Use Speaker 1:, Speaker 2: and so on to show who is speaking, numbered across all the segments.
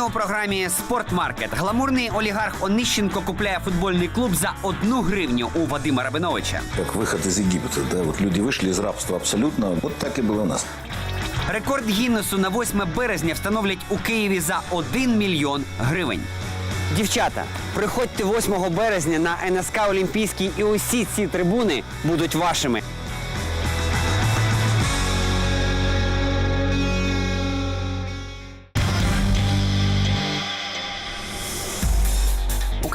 Speaker 1: Сьогодні у програмі Спортмаркет гламурний олігарх Онищенко купляє футбольний клуб за одну гривню у Вадима Рабиновича.
Speaker 2: Как выход из Египта, да, вот люди вышли из рабства абсолютно, вот так и было у нас.
Speaker 1: Рекорд Гіннесу на 8 березня встановлять у Києві за 1 мільйон гривень. Дівчата, приходьте 8 березня на НСК Олімпійський і усі ці трибуни будуть вашими.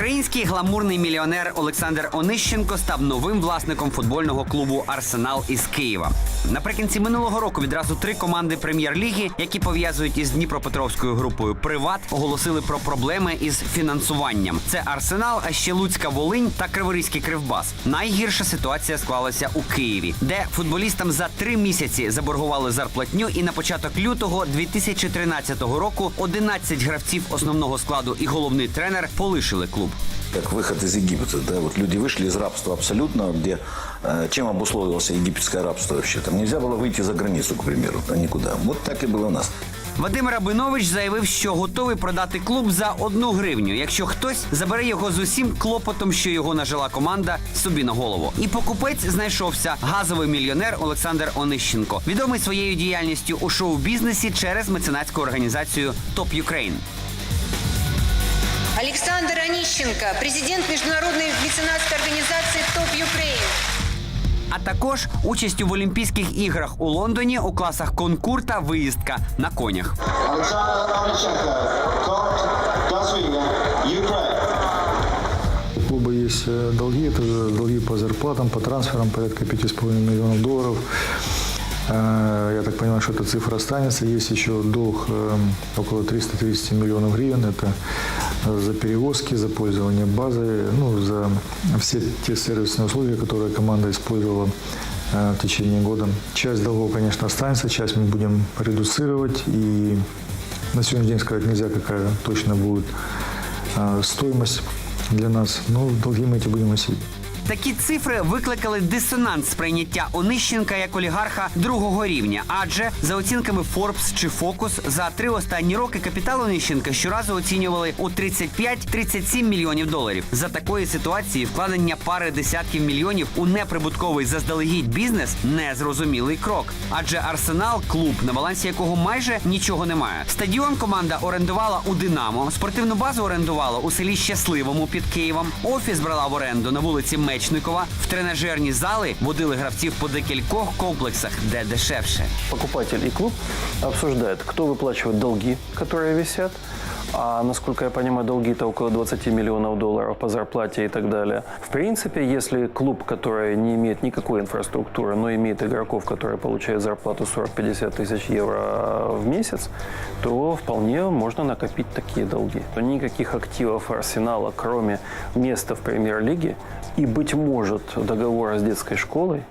Speaker 1: Український гламурний мільйонер Олександр Онищенко став новим власником футбольного клубу Арсенал із Києва. Наприкінці минулого року відразу три команди прем'єр-ліги, які пов'язують із Дніпропетровською групою Приват, оголосили про проблеми із фінансуванням. Це Арсенал, а ще Луцька Волинь та Криворізький Кривбас. Найгірша ситуація склалася у Києві, де футболістам за три місяці заборгували зарплатню, і на початок лютого 2013 року 11 гравців основного складу і головний тренер полишили клуб
Speaker 2: Как выход из Египта, да, вот люди вышли из рабства абсолютно, где э, чем обусловилось египетское рабство вообще? Там нельзя было выйти за границу, к примеру, да, никуда. Вот так и было у нас.
Speaker 1: Вадим Рабинович заявив, що готовий продати клуб за одну гривню, якщо хтось забере його з усім клопотом, що його нажила команда собі на голову. І покупець знайшовся газовий мільйонер Олександр Онищенко, відомий своєю діяльністю у шоу-бізнесі через меценатську організацію Топ Юкрейн.
Speaker 3: Александр Онищенко, президент Международной меценатской организации ТОП Юкрейн.
Speaker 1: А також участю в Олімпійських іграх у Лондоні у класах конкур та виїздка на конях.
Speaker 4: Alexander Onyshenko, Court Gazwiga, Ukraine.
Speaker 5: У клуба есть э, долги, это долги по зарплатам, по трансферам, порядка 5,5 миллионов долларов. Э, Я так понимаю, что эта цифра останется. Есть еще долг э, около 330 миллионов гривен. Это э, за перевозки, за пользование базой, ну, за все те сервисные услуги, которые команда использовала э, в течение года. Часть долгов, конечно, останется, часть мы будем редуцировать. И на сегодняшний день сказать нельзя, какая точно будет э, стоимость для нас. Но долги мы эти будем носить.
Speaker 1: Такі цифри викликали дисонанс сприйняття Онищенка як олігарха другого рівня. Адже за оцінками Forbes чи Focus, за три останні роки капітал Онищенка щоразу оцінювали у 35-37 мільйонів доларів. За такої ситуації вкладення пари десятків мільйонів у неприбутковий заздалегідь бізнес незрозумілий крок. Адже Арсенал клуб, на балансі якого майже нічого немає. Стадіон команда орендувала у Динамо, спортивну базу орендувала у селі Щасливому під Києвом. Офіс брала в оренду на вулиці Мечникова. В тренажерні зали водили гравців по декількох комплексах, де дешевше.
Speaker 6: покупатель і клуб обсуждають, хто виплачує долги, які висят. А насколько я понимаю, долги это около 20 миллионов долларов по зарплате и так далее. В принципе, если клуб, который не имеет никакой инфраструктуры, но имеет игроков, которые получают зарплату 40-50 тысяч евро в месяц, то вполне можно накопить такие долги. То Никаких активов Арсенала, кроме места в премьер-лиге и, быть может, договора с детской школой,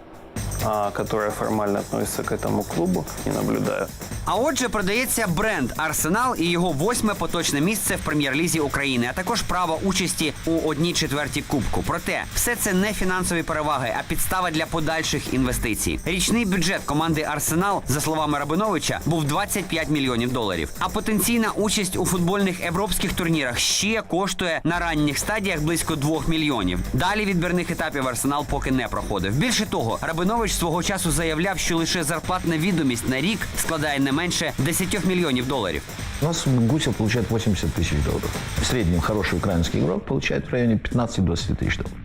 Speaker 6: которая формально относится к этому клубу, не наблюдаю.
Speaker 1: А отже, продається бренд Арсенал і його восьме поточне місце в прем'єр-лізі України, а також право участі у одній четвертій кубку. Проте все це не фінансові переваги, а підстава для подальших інвестицій. Річний бюджет команди Арсенал, за словами Рабиновича, був 25 мільйонів доларів. А потенційна участь у футбольних європейських турнірах ще коштує на ранніх стадіях близько 2 мільйонів. Далі відбірних етапів Арсенал поки не проходив. Більше того, Рабинович свого часу заявляв, що лише зарплатна відомість на рік складає не менше 10 мільйонів доларів.
Speaker 7: У нас Гусев получает 80 тысяч долларов. В среднем хороший украинский игрок получает в районе 15-20 тысяч долларов.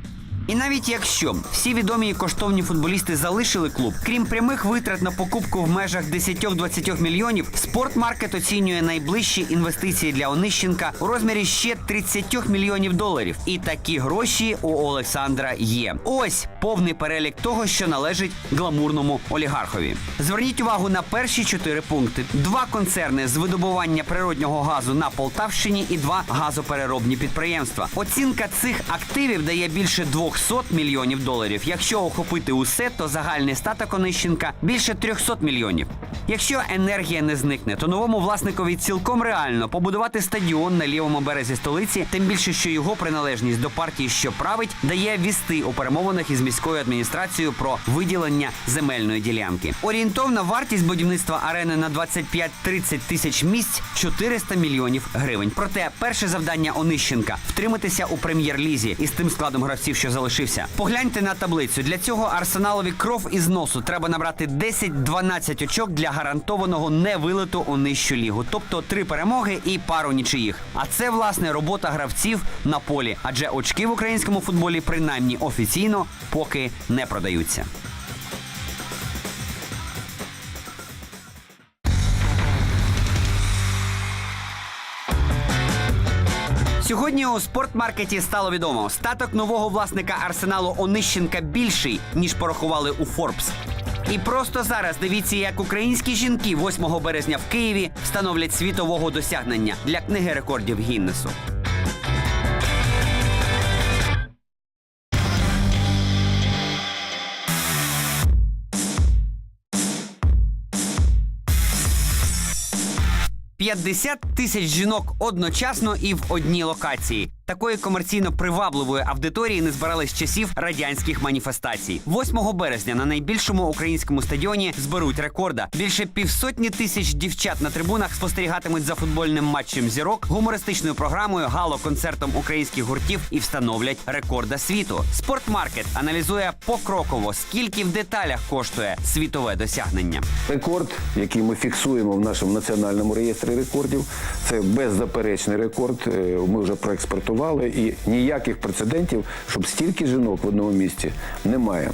Speaker 1: І навіть якщо всі відомі і коштовні футболісти залишили клуб, крім прямих витрат на покупку в межах 10-20 мільйонів, спортмаркет оцінює найближчі інвестиції для Онищенка у розмірі ще 30 мільйонів доларів. І такі гроші у Олександра є. Ось повний перелік того, що належить гламурному олігархові. Зверніть увагу на перші чотири пункти: два концерни з видобування природнього газу на Полтавщині і два газопереробні підприємства. Оцінка цих активів дає більше 200 200 мільйонів доларів. Якщо охопити усе, то загальний статок Онищенка більше 300 мільйонів. Якщо енергія не зникне, то новому власникові цілком реально побудувати стадіон на лівому березі столиці, тим більше, що його приналежність до партії, що править, дає вісти у перемовинах із міською адміністрацією про виділення земельної ділянки. Орієнтовна вартість будівництва арени на 25-30 тисяч місць 400 мільйонів гривень. Проте перше завдання Онищенка втриматися у прем'єр-лізі із тим складом гравців, що залишився. Погляньте на таблицю. Для цього арсеналові кров із носу треба набрати 10-12 очок для гарантованого невилету у нижчу лігу, тобто три перемоги і пару нічиїх. А це власне робота гравців на полі, адже очки в українському футболі принаймні офіційно поки не продаються. Сьогодні у спортмаркеті стало відомо, статок нового власника арсеналу Онищенка більший ніж порахували у Форбс. І просто зараз дивіться, як українські жінки 8 березня в Києві встановлять світового досягнення для книги рекордів Гіннесу. «50 тисяч жінок одночасно і в одній локації. Такої комерційно привабливої аудиторії не збирали з часів радянських маніфестацій. 8 березня на найбільшому українському стадіоні зберуть рекорда. Більше півсотні тисяч дівчат на трибунах спостерігатимуть за футбольним матчем зірок, гумористичною програмою, гало-концертом українських гуртів і встановлять рекорда світу. Спортмаркет аналізує покроково, скільки в деталях коштує світове досягнення.
Speaker 8: Рекорд, який ми фіксуємо в нашому національному реєстрі рекордів, це беззаперечний рекорд. Е, Ми вже проекспортували і ніяких прецедентів, щоб стільки жінок в одному місці немає.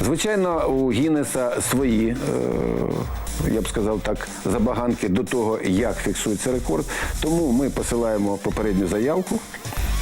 Speaker 8: Звичайно, у Гіннеса свої, е, я б сказав так, забаганки до того, як фіксується рекорд. Тому ми посилаємо попередню заявку.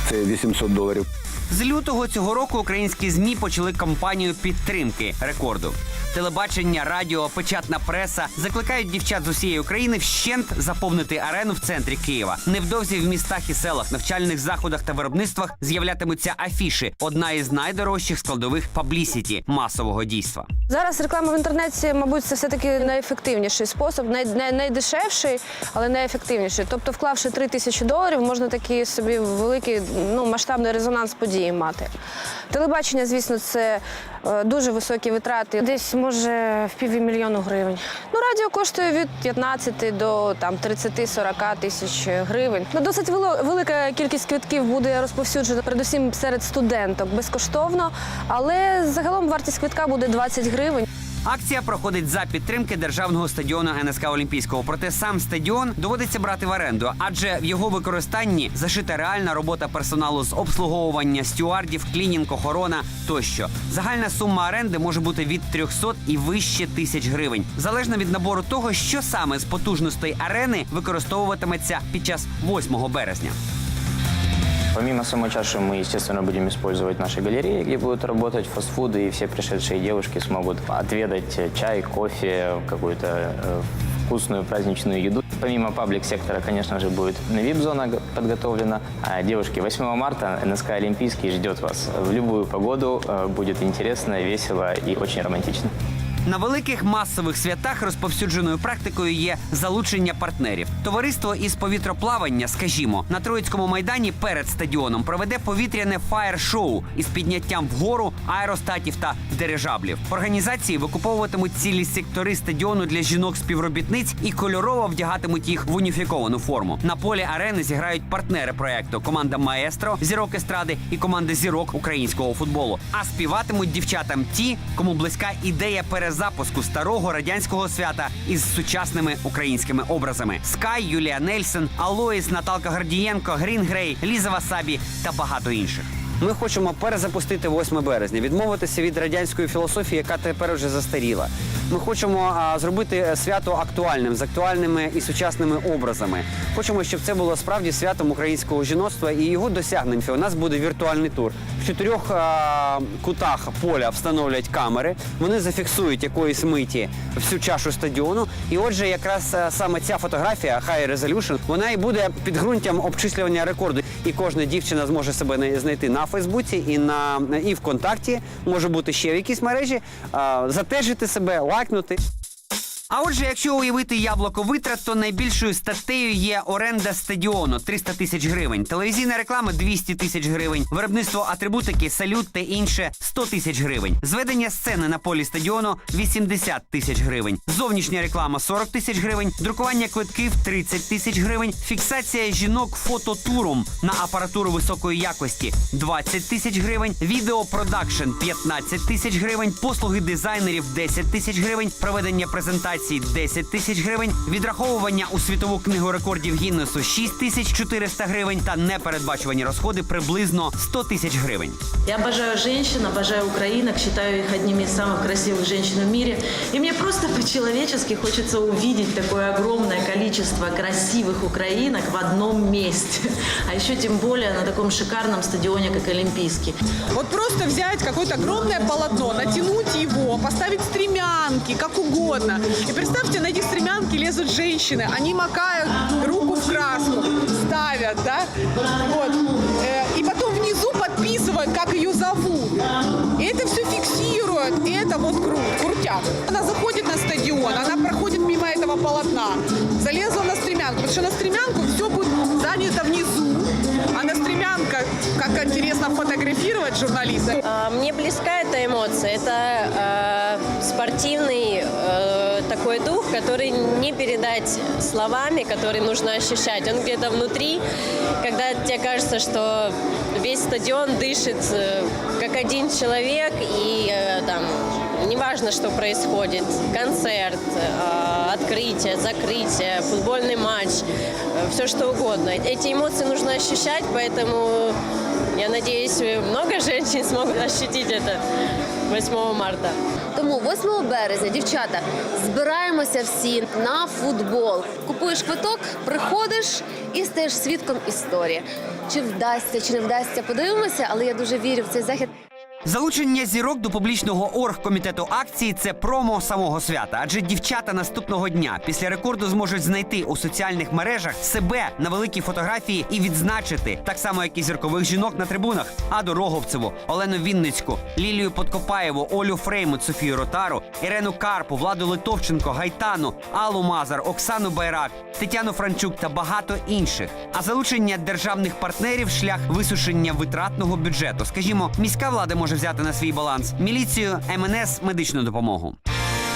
Speaker 8: Це 800 доларів.
Speaker 1: З лютого цього року українські змі почали кампанію підтримки рекорду. Телебачення, радіо, печатна преса закликають дівчат з усієї України вщент заповнити арену в центрі Києва. Невдовзі в містах і селах, навчальних заходах та виробництвах з'являтимуться афіши. Одна із найдорожчих складових паблісіті масового дійства.
Speaker 9: Зараз реклама в інтернеті, мабуть, це все-таки найефективніший спосіб, най, най, найдешевший, але найефективніший. Тобто, вклавши 3 тисячі доларів, можна такий собі великий ну, масштабний резонанс події мати. Телебачення, звісно, це е, дуже високі витрати. Десь може в півмільйону гривень. Ну, радіо коштує від 15 до там 30-40 тисяч гривень. Ну, досить велика кількість квитків буде розповсюджена, передусім серед студенток безкоштовно, але загалом вартість квитка буде 20 гривень.
Speaker 1: Акція проходить за підтримки державного стадіону НСК Олімпійського. Проте сам стадіон доводиться брати в оренду, адже в його використанні зашита реальна робота персоналу з обслуговування стюардів, клінінг, охорона тощо. Загальна сума оренди може бути від 300 і вище тисяч гривень, залежно від набору того, що саме з потужностей арени використовуватиметься під час 8 березня.
Speaker 10: Помимо самой чаши мы, естественно, будем использовать наши галереи, где будут работать фастфуды, и все пришедшие девушки смогут отведать э, чай, кофе, какую-то э, вкусную праздничную еду. Помимо паблик-сектора, конечно же, будет вип-зона г- подготовлена. А, Девушки, 8 марта НСК «Олимпийский» ждет вас. В любую погоду э, будет интересно, весело и очень романтично.
Speaker 1: На великих масових святах розповсюдженою практикою є залучення партнерів. Товариство із повітроплавання, скажімо, на Троїцькому майдані перед стадіоном проведе повітряне фаєр-шоу із підняттям вгору аеростатів та дирижаблів. Організації викуповуватимуть цілі сектори стадіону для жінок-співробітниць і кольорово вдягатимуть їх в уніфіковану форму. На полі арени зіграють партнери проекту: команда Маестро, зірок естради і команда зірок українського футболу. А співатимуть дівчатам ті, кому близька ідея перезапуску старого радянського свята із сучасними українськими образами: Скай, Юлія Нельсон, Алоїс, Наталка Гордієнко, Грін Грей, Ліза Васабі та багато інших. Ми хочемо перезапустити 8 березня, відмовитися від радянської філософії, яка тепер вже застаріла. Ми хочемо зробити свято актуальним з актуальними і сучасними образами. Хочемо, щоб це було справді святом українського жіноцтва і його досягнень. У нас буде віртуальний тур. В чотирьох кутах поля встановлять камери. Вони зафіксують якоїсь миті всю чашу стадіону. І отже, якраз саме ця фотографія High Resolution, вона і буде підґрунтям обчислювання рекорду. І кожна дівчина зможе себе знайти на Фейсбуці, і на і ВКонтакті, може бути ще в якійсь мережі. Затежити себе, like no texto. А отже, якщо уявити яблуко витрат, то найбільшою статтею є оренда стадіону 300 тисяч гривень, телевізійна реклама 200 тисяч гривень, виробництво атрибутики, салют та інше 100 тисяч гривень, зведення сцени на полі стадіону 80 тисяч гривень, зовнішня реклама 40 тисяч гривень, друкування квитків 30 тисяч гривень, фіксація жінок фототуром на апаратуру високої якості 20 тисяч гривень, відеопродакшн 15 тисяч гривень, послуги дизайнерів 10 тисяч гривень, проведення презентацій 10 тисяч гривень, відраховування у світову книгу рекордів Гіннесу 6 тисяч 400 гривень та непередбачувані розходи приблизно 100 тисяч гривень.
Speaker 11: Я обожаю женщин, обожаю украинок, считаю их одними из самых красивых женщин в мире. И мне просто по-человечески хочется увидеть такое огромное количество красивых украинок в одном месте. А еще тем более на таком шикарном стадионе, как Олимпийский.
Speaker 12: Вот просто взять какое-то огромное полотно, натянуть его, поставить стремянки, как угодно. И представьте, на эти стремянки лезут женщины. Они макают руку в краску, ставят, да? Вот. Э, И потом внизу подписывают, как ее зовут. И это все фиксируют. И это вот крут, крутяк. Она заходит на стадион, она проходит мимо этого полотна, залезла на стремянку. Потому что на стремянку все будет занято внизу. А на стремянках, как интересно фотографировать журналиста.
Speaker 9: А, Мне близка эта эмоция. Это э, спортивный э, такой дух, который не передать словами, который нужно ощущать. Он где-то внутри, когда тебе кажется, что весь стадион дышит э, как один человек, и э, там неважно, что происходит, концерт, э, открытие, закрытие, футбольный матч, все что угодно. Эти эмоции нужно ощущать, поэтому я надеюсь, много женщин смогут ощутить это 8 марта.
Speaker 13: Тому 8 березня, дівчата, збираємося всі на футбол. Купуєш квиток, приходиш і стаєш свідком історії. Чи вдасться, чи не вдасться, подивимося, але я дуже вірю в цей захід.
Speaker 1: Залучення зірок до публічного оргкомітету акції це промо самого свята. Адже дівчата наступного дня після рекорду зможуть знайти у соціальних мережах себе на великій фотографії і відзначити так само, як і зіркових жінок на трибунах: Аду Роговцеву, Олену Вінницьку, Лілію Подкопаєву, Олю Фреймут, Софію Ротару, Ірену Карпу, Владу Литовченко, Гайтану, Аллу Мазар, Оксану Байрак, Тетяну Франчук та багато інших. А залучення державних партнерів шлях висушення витратного бюджету. Скажімо, міська влада може взяти на свій баланс міліцію, МНС, медичну допомогу.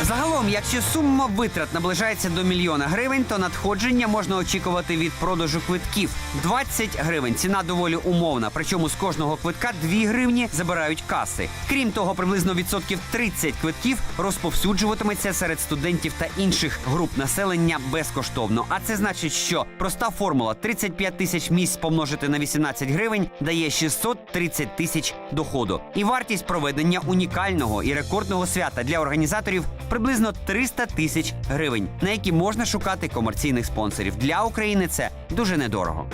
Speaker 1: Загалом, якщо сума витрат наближається до мільйона гривень, то надходження можна очікувати від продажу квитків 20 гривень. Ціна доволі умовна. Причому з кожного квитка 2 гривні забирають каси. Крім того, приблизно відсотків 30 квитків розповсюджуватиметься серед студентів та інших груп населення безкоштовно. А це значить, що проста формула 35 тисяч місць помножити на 18 гривень дає 630 тисяч доходу. І вартість проведення унікального і рекордного свята для організаторів приблизно 300 тисяч гривень, на які можна шукати комерційних спонсорів. Для України це дуже недорого.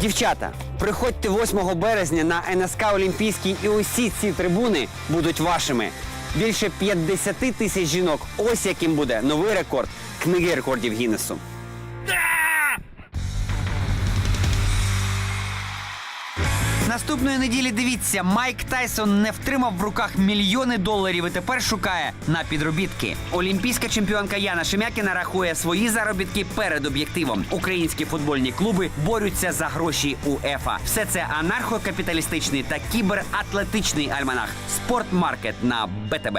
Speaker 1: Дівчата, приходьте 8 березня на НСК Олімпійський і усі ці трибуни будуть вашими. Більше 50 тисяч жінок. Ось яким буде новий рекорд книги рекордів Гіннесу. Наступної неділі дивіться, Майк Тайсон не втримав в руках мільйони доларів і тепер шукає на підробітки. Олімпійська чемпіонка Яна Шемякіна рахує свої заробітки перед об'єктивом. Українські футбольні клуби борються за гроші УЕФА. Все це анархокапіталістичний та кібератлетичний альманах. Спортмаркет на БТБ.